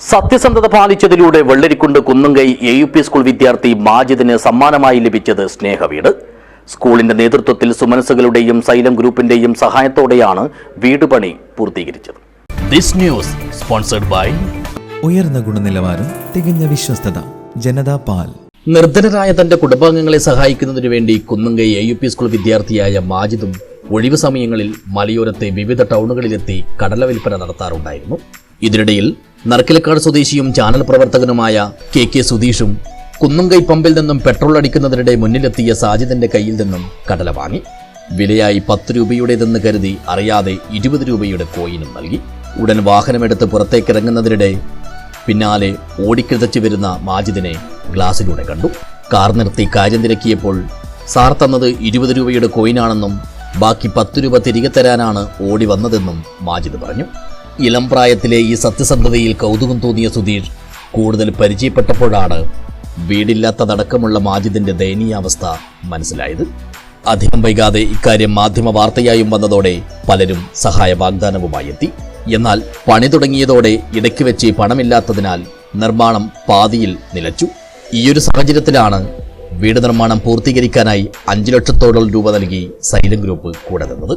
സത്യസന്ധത പാലിച്ചതിലൂടെ Vellarikkundu Kunnumkai A U P school വിദ്യാർത്ഥി മാജിദിന് സമ്മാനമായി ലഭിച്ചത് സ്നേഹവീട്. സ്കൂളിന്റെ നേതൃത്വത്തിൽ സുമനസുകളുടെയും സൈലം ഗ്രൂപ്പിന്റെയും സഹായത്തോടെയാണ് വീട് പണി പൂർത്തീകരിച്ചത്. ദിസ് ന്യൂസ് സ്പോൺസർഡ് ബൈ ഉയർന്ന ഗുണനിലവാരം തികഞ്ഞ വിശ്വസ്തത ജനതാ പാൽ. നിർധനരായ തന്റെ കുടുംബാംഗങ്ങളെ സഹായിക്കുന്നതിനു വേണ്ടി Kunnumkai A U P school വിദ്യാർത്ഥിയായ മാജിദും ഒഴിവു സമയങ്ങളിൽ മലയോരത്തെ വിവിധ ടൗണുകളിലെത്തി കടല വിൽപ്പന നടത്താറുണ്ടായിരുന്നു. ഇതിനിടയിൽ നർക്കിലക്കാട് സ്വദേശിയും ചാനൽ പ്രവർത്തകനുമായ കെ കെ സുധീഷും കുന്നുങ്കൈ പമ്പിൽ നിന്നും പെട്രോൾ അടിക്കുന്നതിനിടെ മുന്നിലെത്തിയ സാജിദിന്റെ കയ്യിൽ നിന്നും കടല വാങ്ങി. വിലയായി പത്ത് രൂപയുടേതെന്ന് കരുതി അറിയാതെ ഇരുപത് രൂപയുടെ കോയിനും നൽകി. ഉടൻ വാഹനമെടുത്ത് പുറത്തേക്കിറങ്ങുന്നതിനിടെ പിന്നാലെ ഓടിക്കിതച്ചു വരുന്ന മാജിദിനെ ഗ്ലാസിലൂടെ കണ്ടു. കാർ നിർത്തി കാര്യം തിരക്കിയപ്പോൾ സാർ തന്നത് ഇരുപത് രൂപയുടെ കോയിനാണെന്നും ബാക്കി പത്ത് രൂപ തിരികെ തരാനാണ് ഓടി വന്നതെന്നും മാജിദ് പറഞ്ഞു. ഇളം പ്രായത്തിലെ ഈ സത്യസന്ധതയിൽ കൗതുകം തോന്നിയ സുധീഷ് കൂടുതൽ പരിചയപ്പെട്ടപ്പോഴാണ് വീടില്ലാത്തതടക്കമുള്ള മാജിദിന്റെ ദയനീയാവസ്ഥ മനസ്സിലായത്. അധികം വൈകാതെ ഇക്കാര്യം മാധ്യമ വാർത്തയായും വന്നതോടെ പലരും സഹായ വാഗ്ദാനവുമായി എത്തി. എന്നാൽ പണി തുടങ്ങിയതോടെ ഇടയ്ക്ക് വെച്ച് പണമില്ലാത്തതിനാൽ നിർമ്മാണം പാതിയിൽ നിലച്ചു. ഈയൊരു സാഹചര്യത്തിലാണ് വീട് നിർമ്മാണം പൂർത്തീകരിക്കാനായി അഞ്ചു ലക്ഷത്തോളം രൂപ നൽകി സൈലം ഗ്രൂപ്പ് കൂടെ നിന്നത്.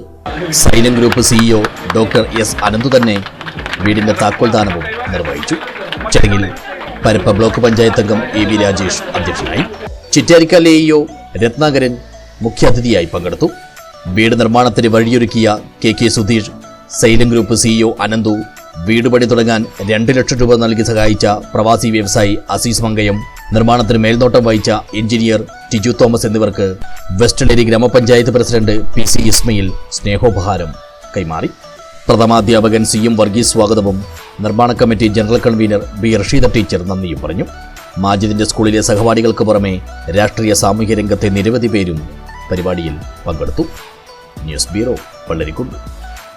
Xylem group CEO doctor S Ananthu തന്നെ വീടിന്റെ താക്കോൽദാനവും നിർവഹിച്ചു. ചടങ്ങിൽ പരപ്പ ബ്ലോക്ക് പഞ്ചായത്ത് അംഗം എ വി രാജേഷ് അധ്യക്ഷനായി. ചിറ്റാരിക്കൽ എഇഒ രത്നാകരൻ മുഖ്യാതിഥിയായി പങ്കെടുത്തു. വീട് നിർമ്മാണത്തിന് വഴിയൊരുക്കിയ K K Sudheesh Xylem group CEO Ananthu വീട് പണി തുടങ്ങാൻ രണ്ട് ലക്ഷം രൂപ നൽകി സഹായിച്ച പ്രവാസി വ്യവസായി അസീസ് മങ്കയം നിർമ്മാണത്തിന് മേൽനോട്ടം വഹിച്ച എഞ്ചിനീയർ ടിജു തോമസ് എന്നിവർക്ക് വെസ്റ്റ്ലേരി ഗ്രാമപഞ്ചായത്ത് പ്രസിഡന്റ് പി സി ഇസ്മയിൽ സ്നേഹോപഹാരം കൈമാറി. പ്രഥമാധ്യാപകൻ സി എം വർഗീസ് സ്വാഗതവും നിർമ്മാണ committee general convener B Rasheeda teacher നന്ദിയും പറഞ്ഞു. മാജിദിന്റെ സ്കൂളിലെ സഹപാഠികൾക്ക് പുറമെ രാഷ്ട്രീയ സാമൂഹ്യ രംഗത്തെ നിരവധി പേരും പരിപാടിയിൽ പങ്കെടുത്തു. News bureau പള്ളരിക്കുണ്ട്